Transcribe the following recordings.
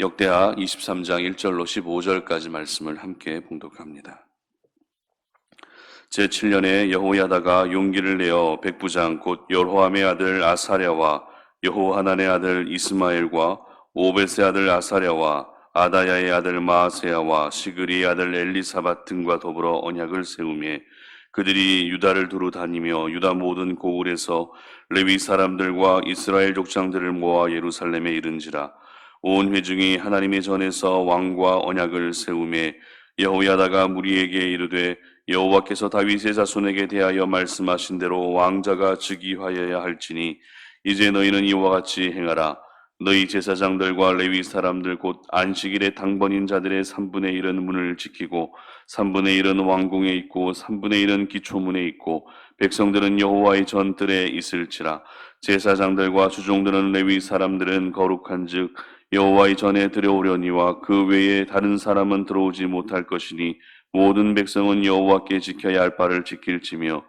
역대하 23장 1절로 15절까지 말씀을 함께 봉독합니다. 제7년에 여호야다가 용기를 내어 백부장 곧 여호함의 아들 아사랴와 여호하난의 아들 이스마엘과 오벳의 아들 아사랴와 아다야의 아들 마아세야와 시그리의 아들 엘리사밧 등과 더불어 언약을 세우며 그들이 유다를 두루 다니며 유다 모든 고을에서 레위 사람들과 이스라엘 족장들을 모아 예루살렘에 이른지라 온 회중이 하나님의 전에서 왕과 언약을 세우며 여호야다가 무리에게 이르되 여호와께서 다윗의 자손에게 대하여 말씀하신 대로 왕자가 즉위하여야 할지니 이제 너희는 이와 같이 행하라. 너희 제사장들과 레위 사람들 곧 안식일에 당번인 자들의 3분의 1은 문을 지키고 3분의 1은 왕궁에 있고 3분의 1은 기초문에 있고 백성들은 여호와의 전뜰에 있을지라. 제사장들과 주종들은 레위 사람들은 거룩한즉 여호와의 전에 들여오려니와 그 외에 다른 사람은 들어오지 못할 것이니 모든 백성은 여호와께 지켜야 할 바를 지킬지며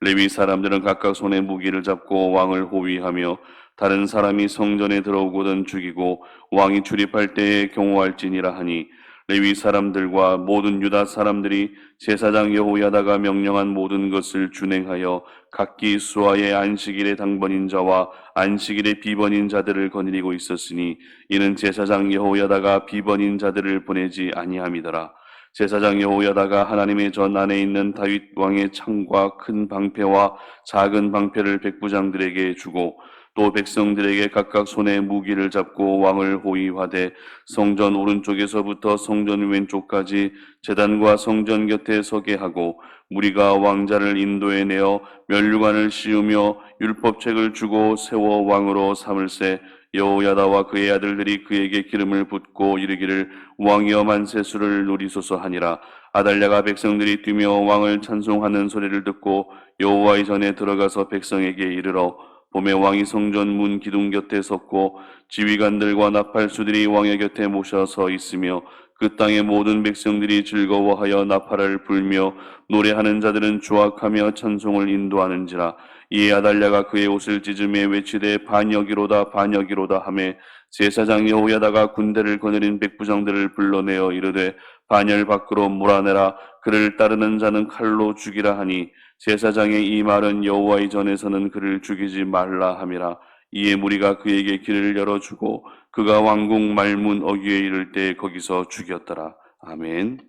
레위 사람들은 각각 손에 무기를 잡고 왕을 호위하며 다른 사람이 성전에 들어오거든 죽이고 왕이 출입할 때에 경호할지니라 하니 레위 사람들과 모든 유다 사람들이 제사장 여호야다가 명령한 모든 것을 준행하여 각기 수아의 안식일의 당번인 자와 안식일의 비번인 자들을 거느리고 있었으니 이는 제사장 여호야다가 비번인 자들을 보내지 아니함이더라. 제사장 여호야다가 하나님의 전 안에 있는 다윗 왕의 창과 큰 방패와 작은 방패를 백부장들에게 주고 또 백성들에게 각각 손에 무기를 잡고 왕을 호위하되 성전 오른쪽에서부터 성전 왼쪽까지 제단과 성전 곁에 서게 하고 무리가 왕자를 인도해 내어 면류관을 씌우며 율법책을 주고 세워 왕으로 삼을세 여호야다와 그의 아들들이 그에게 기름을 붓고 이르기를 왕이여 만세수를 누리소서 하니라. 아달랴가 백성들이 뛰며 왕을 찬송하는 소리를 듣고 여호와의 전에 들어가서 백성에게 이르러 봄에 왕이 성전 문 기둥 곁에 섰고 지휘관들과 나팔수들이 왕의 곁에 모셔서 있으며 그 땅의 모든 백성들이 즐거워하여 나팔을 불며 노래하는 자들은 조악하며 찬송을 인도하는지라. 이에 아달랴가 그의 옷을 찢으며 외치되 반역이로다 반역이로다 하매 제사장 여호야다가 군대를 거느린 백부장들을 불러내어 이르되 반열 밖으로 몰아내라. 그를 따르는 자는 칼로 죽이라 하니 제사장의 이 말은 여호와의 전에서는 그를 죽이지 말라 함이라 이에 무리가 그에게 길을 열어주고 그가 왕궁 말문 어귀에 이를 때 거기서 죽였더라 아멘.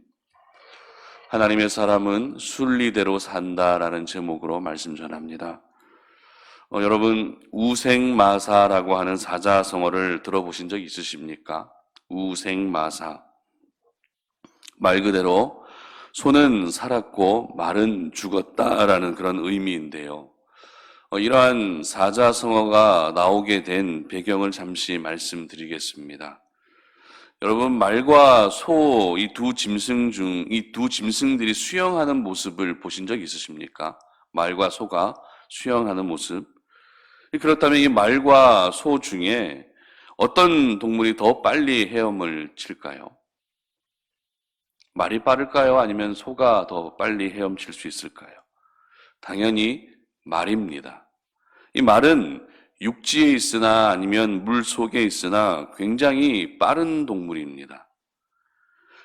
하나님의 사람은 순리대로 산다라는 제목으로 말씀 전합니다. 어, 여러분 우생마사라고 하는 사자성어를 들어보신 적 있으십니까? 우생마사 말 그대로 소는 살았고 말은 죽었다라는 그런 의미인데요. 어, 이러한 사자성어가 나오게 된 배경을 잠시 말씀드리겠습니다. 여러분 말과 소 이 두 짐승 중 이 두 짐승들이 수영하는 모습을 보신 적 있으십니까? 말과 소가 수영하는 모습. 그렇다면 이 말과 소 중에 어떤 동물이 더 빨리 헤엄을 칠까요? 말이 빠를까요? 아니면 소가 더 빨리 헤엄칠 수 있을까요? 당연히 말입니다. 이 말은 육지에 있으나 아니면 물 속에 있으나 굉장히 빠른 동물입니다.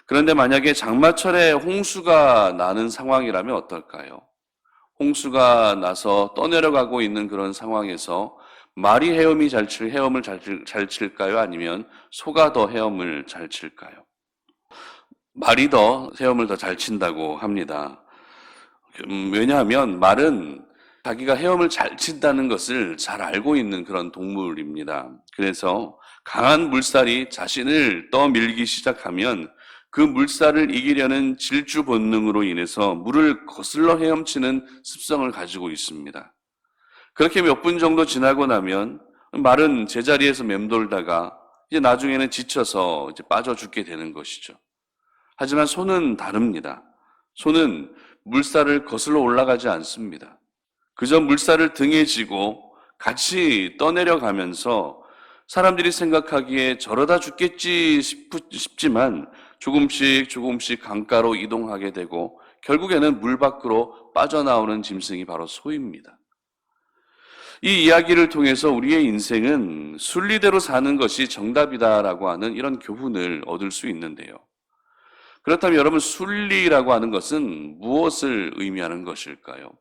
그런데 만약에 장마철에 홍수가 나는 상황이라면 어떨까요? 홍수가 나서 떠내려가고 있는 그런 상황에서 말이 헤엄이 잘 칠, 헤엄을 잘, 칠- 잘 칠까요? 아니면 소가 더 헤엄을 잘 칠까요? 말이 더 헤엄을 더 잘 친다고 합니다. 음, 왜냐하면 말은 자기가 헤엄을 잘 친다는 것을 잘 알고 있는 그런 동물입니다. 그래서 강한 물살이 자신을 떠밀기 시작하면 그 물살을 이기려는 질주 본능으로 인해서 물을 거슬러 헤엄치는 습성을 가지고 있습니다. 그렇게 몇 분 정도 지나고 나면 말은 제자리에서 맴돌다가 이제 나중에는 지쳐서 이제 빠져 죽게 되는 것이죠. 하지만 소는 다릅니다. 소는 물살을 거슬러 올라가지 않습니다. 그저 물살을 등에 지고 같이 떠내려가면서 사람들이 생각하기에 저러다 죽겠지 싶, 싶지만 조금씩 조금씩 강가로 이동하게 되고 결국에는 물 밖으로 빠져나오는 짐승이 바로 소입니다. 이 이야기를 통해서 우리의 인생은 순리대로 사는 것이 정답이다라고 하는 이런 교훈을 얻을 수 있는데요. 그렇다면 여러분, 순리라고 하는 것은 무엇을 의미하는 것일까요?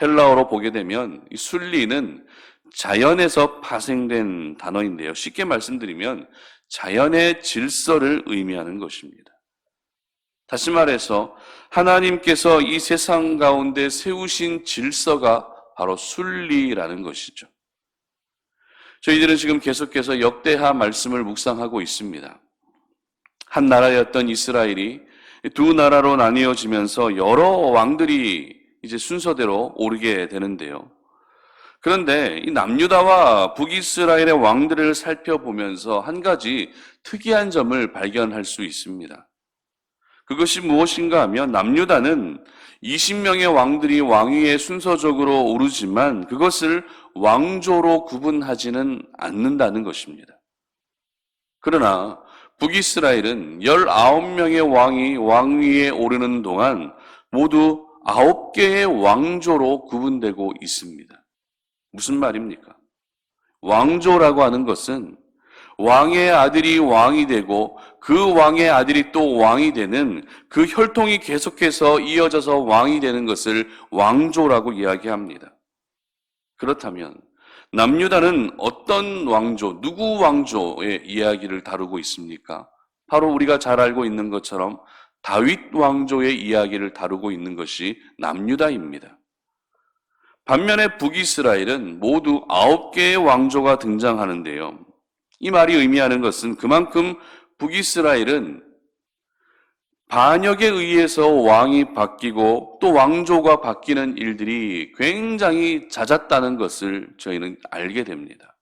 헬라어로 보게 되면 이 순리는 자연에서 파생된 단어인데요. 쉽게 말씀드리면 자연의 질서를 의미하는 것입니다. 다시 말해서 하나님께서 이 세상 가운데 세우신 질서가 바로 순리라는 것이죠. 저희들은 지금 계속해서 역대하 말씀을 묵상하고 있습니다. 한 나라였던 이스라엘이 두 나라로 나뉘어지면서 여러 왕들이 이제 순서대로 오르게 되는데요. 그런데 이 남유다와 북이스라엘의 왕들을 살펴보면서 한 가지 특이한 점을 발견할 수 있습니다. 그것이 무엇인가 하면 남유다는 20명의 왕들이 왕위에 순서적으로 오르지만 그것을 왕조로 구분하지는 않는다는 것입니다. 그러나 북이스라엘은 19명의 왕이 왕위에 오르는 동안 모두 9개의 왕조로 구분되고 있습니다. 무슨 말입니까? 왕조라고 하는 것은 왕의 아들이 왕이 되고 그 왕의 아들이 또 왕이 되는 그 혈통이 계속해서 이어져서 왕이 되는 것을 왕조라고 이야기합니다. 그렇다면 남유다는 어떤 왕조, 누구 왕조의 이야기를 다루고 있습니까? 바로 우리가 잘 알고 있는 것처럼 다윗 왕조의 이야기를 다루고 있는 것이 남유다입니다. 반면에 북이스라엘은 모두 아홉 개의 왕조가 등장하는데요. 이 말이 의미하는 것은 그만큼 북이스라엘은 반역에 의해서 왕이 바뀌고 또 왕조가 바뀌는 일들이 굉장히 잦았다는 것을 저희는 알게 됩니다.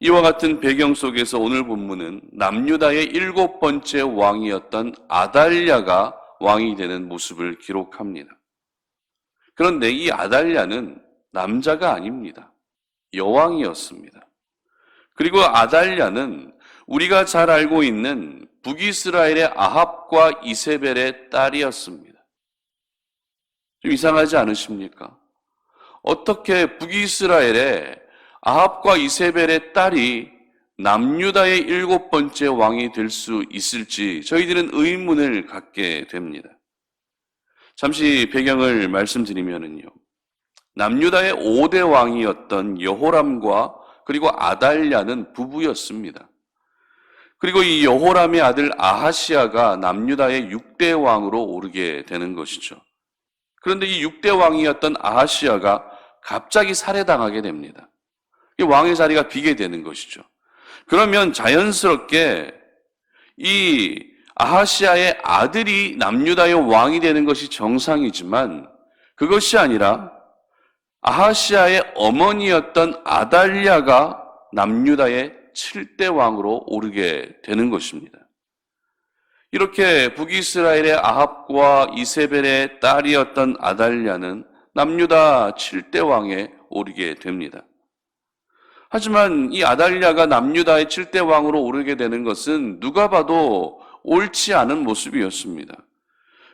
이와 같은 배경 속에서 오늘 본문은 남유다의 일곱 번째 왕이었던 아달랴가 왕이 되는 모습을 기록합니다. 그런데 이 아달랴는 남자가 아닙니다. 여왕이었습니다. 그리고 아달랴는 우리가 잘 알고 있는 북이스라엘의 아합과 이세벨의 딸이었습니다. 좀 이상하지 않으십니까? 어떻게 북이스라엘의 아합과 이세벨의 딸이 남유다의 일곱 번째 왕이 될 수 있을지 저희들은 의문을 갖게 됩니다. 잠시 배경을 말씀드리면은요. 남유다의 5대 왕이었던 여호람과 그리고 아달랴는 부부였습니다. 그리고 이 여호람의 아들 아하시아가 남유다의 6대 왕으로 오르게 되는 것이죠. 그런데 이 6대 왕이었던 아하시아가 갑자기 살해당하게 됩니다. 이 왕의 자리가 비게 되는 것이죠. 그러면 자연스럽게 이 아하시아의 아들이 남유다의 왕이 되는 것이 정상이지만 그것이 아니라 아하시아의 어머니였던 아달랴가 남유다의 7대 왕으로 오르게 되는 것입니다. 이렇게 북이스라엘의 아합과 이세벨의 딸이었던 아달랴는 남유다 7대 왕에 오르게 됩니다. 하지만 이 아달랴가 남유다의 7대 왕으로 오르게 되는 것은 누가 봐도 옳지 않은 모습이었습니다.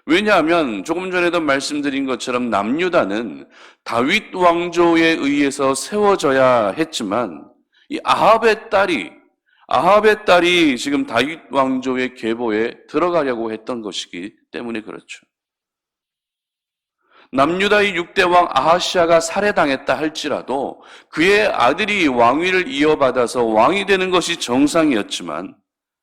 왜냐하면 조금 전에도 말씀드린 것처럼 남유다는 다윗 왕조에 의해서 세워져야 했지만 이 아합의 딸이 아합의 딸이 지금 다윗 왕조의 계보에 들어가려고 했던 것이기 때문에 그렇죠. 남유다의 6대 왕 아하시아가 살해당했다 할지라도 그의 아들이 왕위를 이어받아서 왕이 되는 것이 정상이었지만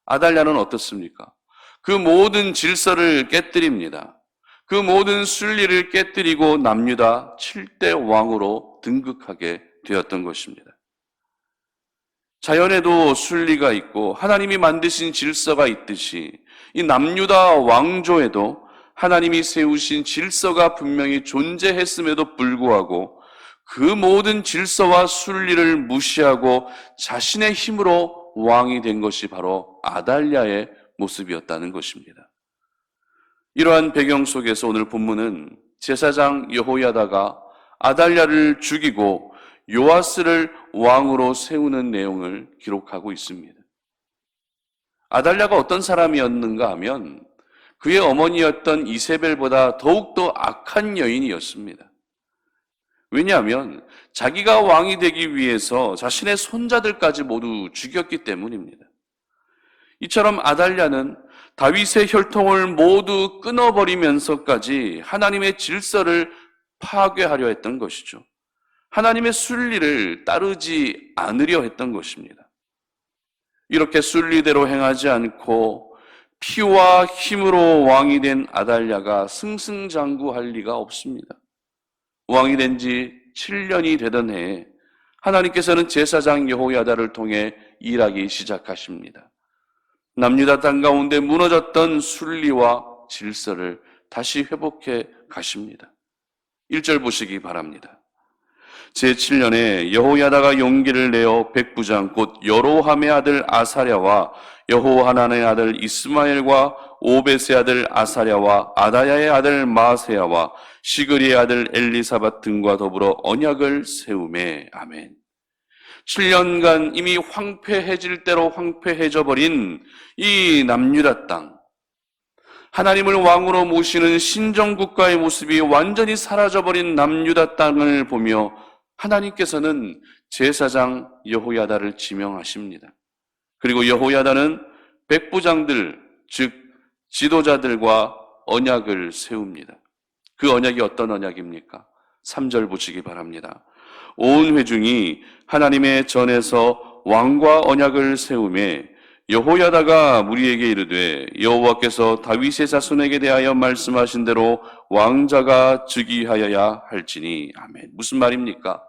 아달랴는 어떻습니까? 그 모든 질서를 깨뜨립니다. 그 모든 순리를 깨뜨리고 남유다 7대 왕으로 등극하게 되었던 것입니다. 자연에도 순리가 있고 하나님이 만드신 질서가 있듯이 이 남유다 왕조에도 하나님이 세우신 질서가 분명히 존재했음에도 불구하고 그 모든 질서와 순리를 무시하고 자신의 힘으로 왕이 된 것이 바로 아달랴의 모습이었다는 것입니다. 이러한 배경 속에서 오늘 본문은 제사장 여호야다가 아달랴를 죽이고 요아스를 왕으로 세우는 내용을 기록하고 있습니다. 아달랴가 어떤 사람이었는가 하면 그의 어머니였던 이세벨보다 더욱더 악한 여인이었습니다. 왜냐하면 자기가 왕이 되기 위해서 자신의 손자들까지 모두 죽였기 때문입니다. 이처럼 아달랴는 다윗의 혈통을 모두 끊어버리면서까지 하나님의 질서를 파괴하려 했던 것이죠. 하나님의 순리를 따르지 않으려 했던 것입니다. 이렇게 순리대로 행하지 않고 피와 힘으로 왕이 된 아달랴가 승승장구할 리가 없습니다. 왕이 된 지 7년이 되던 해에 하나님께서는 제사장 여호야다를 통해 일하기 시작하십니다. 남유다 땅 가운데 무너졌던 순리와 질서를 다시 회복해 가십니다. 1절 보시기 바랍니다. 제7년에 여호야다가 용기를 내어 백부장 곧 여로함의 아들 아사랴와 여호하난의 아들 이스마엘과 오베스의 아들 아사랴와 아다야의 아들 마세야와 시그리의 아들 엘리사밧 등과 더불어 언약을 세우매 아멘. 7년간 이미 황폐해질 대로 황폐해져 버린 이 남유다 땅 하나님을 왕으로 모시는 신정 국가의 모습이 완전히 사라져 버린 남유다 땅을 보며 하나님께서는 제사장 여호야다를 지명하십니다. 그리고 여호야다는 백부장들, 즉 지도자들과 언약을 세웁니다. 그 언약이 어떤 언약입니까? 3절 보시기 바랍니다. 온 회중이 하나님의 전에서 왕과 언약을 세우매 여호야다가 무리에게 이르되 여호와께서 다윗의 자손에게 대하여 말씀하신 대로 왕자가 즉위하여야 할지니 아멘. 무슨 말입니까?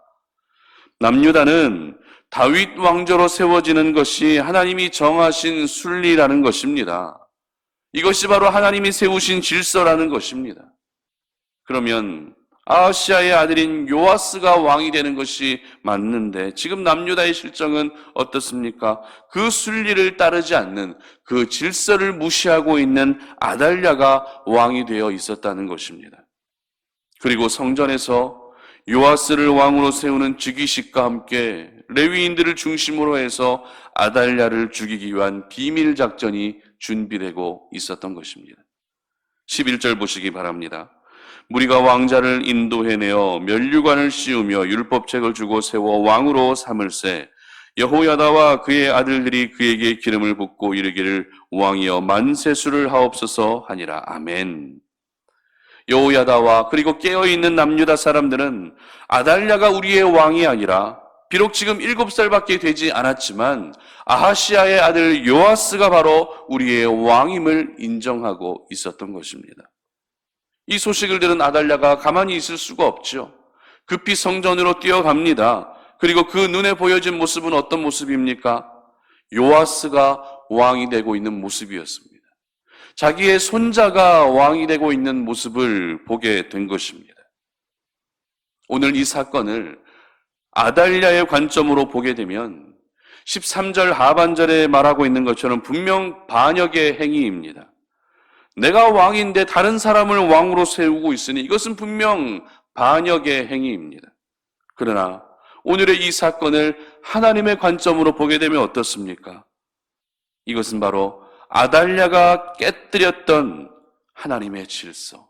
남유다는 다윗 왕조로 세워지는 것이 하나님이 정하신 순리라는 것입니다. 이것이 바로 하나님이 세우신 질서라는 것입니다. 그러면 아하시아의 아들인 요아스가 왕이 되는 것이 맞는데 지금 남유다의 실정은 어떻습니까? 그 순리를 따르지 않는 그 질서를 무시하고 있는 아달랴가 왕이 되어 있었다는 것입니다. 그리고 성전에서 요아스를 왕으로 세우는 즉위식과 함께 레위인들을 중심으로 해서 아달랴를 죽이기 위한 비밀 작전이 준비되고 있었던 것입니다. 11절 보시기 바랍니다. 무리가 왕자를 인도해내어 면류관을 씌우며 율법책을 주고 세워 왕으로 삼을세 여호야다와 그의 아들들이 그에게 기름을 붓고 이르기를 왕이여 만세수를 하옵소서 하니라 아멘. 여호야다와 그리고 깨어 있는 남유다 사람들은 아달랴가 우리의 왕이 아니라 비록 지금 일곱 살밖에 되지 않았지만 아하시아의 아들 요아스가 바로 우리의 왕임을 인정하고 있었던 것입니다. 이 소식을 들은 아달랴가 가만히 있을 수가 없죠. 급히 성전으로 뛰어갑니다. 그리고 그 눈에 보여진 모습은 어떤 모습입니까? 요아스가 왕이 되고 있는 모습이었습니다. 자기의 손자가 왕이 되고 있는 모습을 보게 된 것입니다. 오늘 이 사건을 아달랴의 관점으로 보게 되면 13절 하반절에 말하고 있는 것처럼 분명 반역의 행위입니다. 내가 왕인데 다른 사람을 왕으로 세우고 있으니 이것은 분명 반역의 행위입니다. 그러나 오늘의 이 사건을 하나님의 관점으로 보게 되면 어떻습니까? 이것은 바로 아달랴가 깨뜨렸던 하나님의 질서,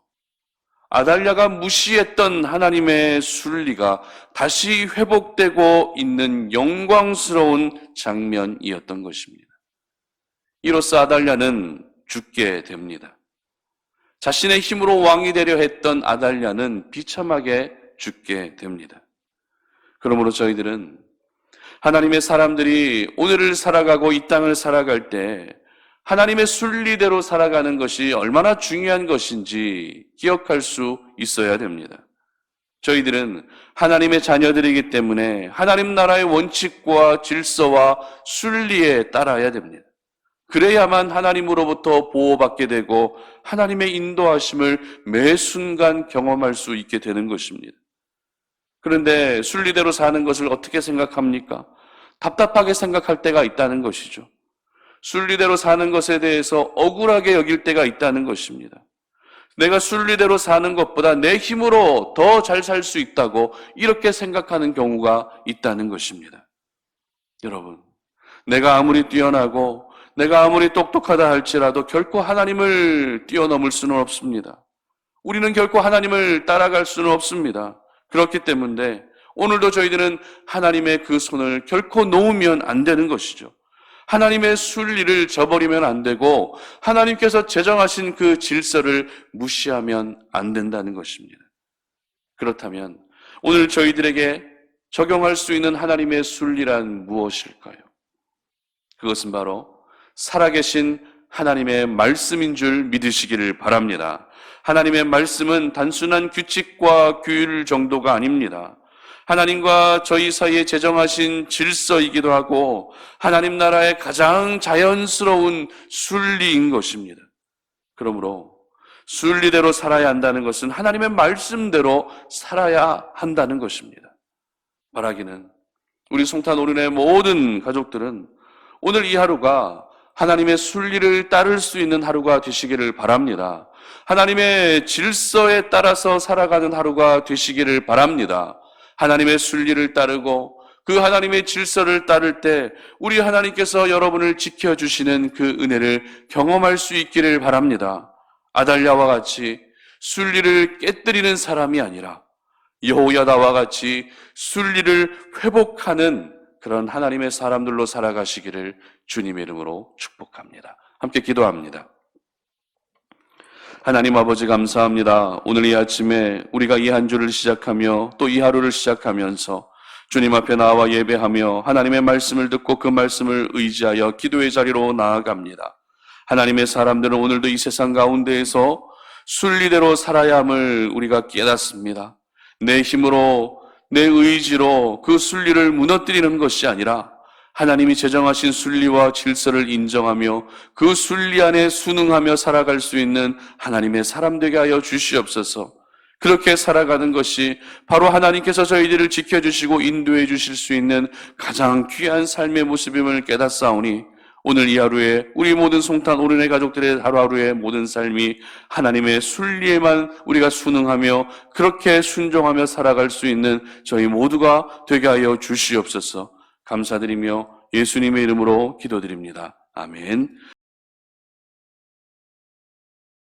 아달랴가 무시했던 하나님의 순리가 다시 회복되고 있는 영광스러운 장면이었던 것입니다. 이로써 아달랴는 죽게 됩니다. 자신의 힘으로 왕이 되려 했던 아달랴는 비참하게 죽게 됩니다. 그러므로 저희들은 하나님의 사람들이 오늘을 살아가고 이 땅을 살아갈 때 하나님의 순리대로 살아가는 것이 얼마나 중요한 것인지 기억할 수 있어야 됩니다. 저희들은 하나님의 자녀들이기 때문에 하나님 나라의 원칙과 질서와 순리에 따라야 됩니다. 그래야만 하나님으로부터 보호받게 되고 하나님의 인도하심을 매 순간 경험할 수 있게 되는 것입니다. 그런데 순리대로 사는 것을 어떻게 생각합니까? 답답하게 생각할 때가 있다는 것이죠. 순리대로 사는 것에 대해서 억울하게 여길 때가 있다는 것입니다. 내가 순리대로 사는 것보다 내 힘으로 더 잘 살 수 있다고 이렇게 생각하는 경우가 있다는 것입니다. 여러분, 내가 아무리 뛰어나고 내가 아무리 똑똑하다 할지라도 결코 하나님을 뛰어넘을 수는 없습니다. 우리는 결코 하나님을 따라갈 수는 없습니다. 그렇기 때문에 오늘도 저희들은 하나님의 그 손을 결코 놓으면 안 되는 것이죠. 하나님의 순리를 저버리면 안 되고 하나님께서 제정하신 그 질서를 무시하면 안 된다는 것입니다. 그렇다면 오늘 저희들에게 적용할 수 있는 하나님의 순리란 무엇일까요? 그것은 바로 살아계신 하나님의 말씀인 줄 믿으시기를 바랍니다. 하나님의 말씀은 단순한 규칙과 규율 정도가 아닙니다. 하나님과 저희 사이에 제정하신 질서이기도 하고 하나님 나라의 가장 자연스러운 순리인 것입니다. 그러므로 순리대로 살아야 한다는 것은 하나님의 말씀대로 살아야 한다는 것입니다. 바라기는 우리 송탄 오른의 모든 가족들은 오늘 이 하루가 하나님의 순리를 따를 수 있는 하루가 되시기를 바랍니다. 하나님의 질서에 따라서 살아가는 하루가 되시기를 바랍니다. 하나님의 순리를 따르고 그 하나님의 질서를 따를 때 우리 하나님께서 여러분을 지켜주시는 그 은혜를 경험할 수 있기를 바랍니다. 아달랴와 같이 순리를 깨뜨리는 사람이 아니라 여호야다와 같이 순리를 회복하는 그런 하나님의 사람들로 살아가시기를 주님의 이름으로 축복합니다. 함께 기도합니다. 하나님 아버지 감사합니다. 오늘 이 아침에 우리가 이 한 주를 시작하며 또 이 하루를 시작하면서 주님 앞에 나와 예배하며 하나님의 말씀을 듣고 그 말씀을 의지하여 기도의 자리로 나아갑니다. 하나님의 사람들은 오늘도 이 세상 가운데에서 순리대로 살아야 함을 우리가 깨닫습니다. 내 힘으로 내 의지로 그 순리를 무너뜨리는 것이 아니라 하나님이 제정하신 순리와 질서를 인정하며 그 순리 안에 순응하며 살아갈 수 있는 하나님의 사람 되게 하여 주시옵소서. 그렇게 살아가는 것이 바로 하나님께서 저희들을 지켜주시고 인도해 주실 수 있는 가장 귀한 삶의 모습임을 깨닫사오니 오늘 이 하루에 우리 모든 송탄 오른의 가족들의 하루하루의 모든 삶이 하나님의 순리에만 우리가 순응하며 그렇게 순종하며 살아갈 수 있는 저희 모두가 되게 하여 주시옵소서 감사드리며 예수님의 이름으로 기도드립니다. 아멘.